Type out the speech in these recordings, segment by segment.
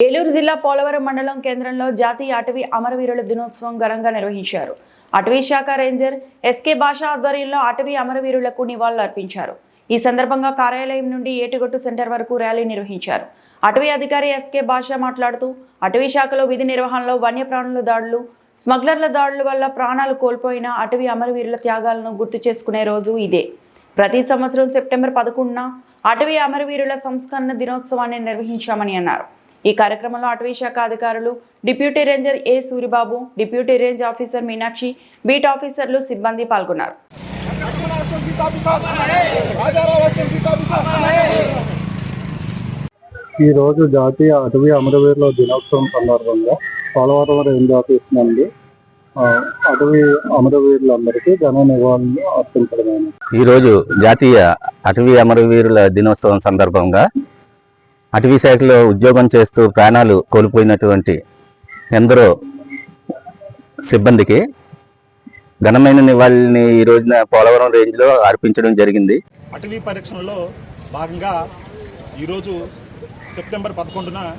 ఏలూరు జిల్లా పోలవరం మండలం కేంద్రంలో జాతీయ అటవీ అమరవీరుల దినోత్సవం ఘనంగా నిర్వహించారు. అటవీ శాఖ రేంజర్ ఎస్కే భాష ఆధ్వర్యంలో అటవీ అమరవీరులకు నివాళులు అర్పించారు. ఈ సందర్భంగా కార్యాలయం నుండి ఏటుగట్టు సెంటర్ వరకు ర్యాలీ నిర్వహించారు. అటవీ అధికారి ఎస్కే భాష మాట్లాడుతూ అటవీ శాఖలో విధి నిర్వహణలో వన్యప్రాణుల దాడులు స్మగ్లర్ల దాడుల వల్ల ప్రాణాలు కోల్పోయిన అటవీ అమరవీరుల త్యాగాలను గుర్తు చేసుకునే రోజు ఇదే. ప్రతి సంవత్సరం సెప్టెంబర్ పదకొండున అటవీ అమరవీరుల సంస్కరణ దినోత్సవాన్ని నిర్వహించామని అన్నారు. ఈ కార్యక్రమంలో అటవీ శాఖ అధికారులు deputy ranger A Suribabu deputy range officer Meenakshi beat ఆఫీసర్లు సిబ్బంది పాల్గొన్నారు. ఈ రోజు జాతీయ అటవీ అమరవీరుల దినోత్సవం సందర్భంగా పోలవరం రేంజ్ ఆఫీస్ నుండి అటవీ అమరవీరులందరికీ ఘన నివాళులు అర్పించడమైనది ఈరోజు జాతీయ అటవీ అమరవీరుల దినోత్సవం సందర్భంగా అటవీ శాఖలో ఉద్యోగం చేస్తూ ప్రాణాలు కోల్పోయినటువంటి ఎందరో సిబ్బందికి ఘనమైన నివాళిని ఈ రోజున పోలవరం రేంజ్లో అర్పించడం జరిగింది. అటవీ పరీక్షణలో భాగంగా ఈరోజు సెప్టెంబర్ పదకొండున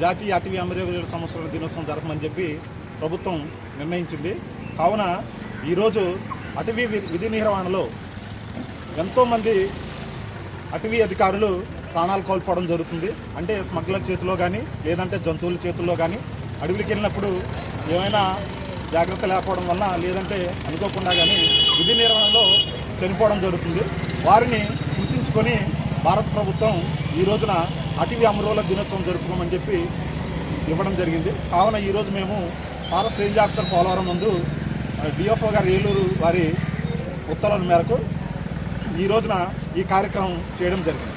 జాతీయ అటవీ అమరవీరుల సంవత్సరాల దినోత్సవం జరపమని చెప్పి ప్రభుత్వం నిర్ణయించింది. కావున ఈరోజు అటవీ వి- విధి నిర్వహణలో ఎంతోమంది అటవీ అధికారులు ప్రాణాలు కోల్పోవడం జరుగుతుంది. అంటే స్మగ్లర్ చేతిలో కానీ లేదంటే జంతువుల చేతుల్లో కానీ అడవికి వెళ్ళినప్పుడు ఏమైనా జాగ్రత్త లేకపోవడం వల్ల లేదంటే అనుకోకుండా కానీ విధి నిర్వహణలో చనిపోవడం జరుగుతుంది. వారిని గుర్తించుకొని భారత ప్రభుత్వం ఈ రోజున అటవీ అమరుల దినోత్సవం జరుపుకోమని చెప్పి ఇవ్వడం జరిగింది. కావున ఈరోజు మేము ఫారెస్ట్ రేంజ్ ఆఫీసర్ పోలవరం ముందు డిఎఫ్ఓ గారు ఏలూరు వారి ఉత్తర్వుల మేరకు ఈ రోజున ఈ కార్యక్రమం చేయడం జరిగింది.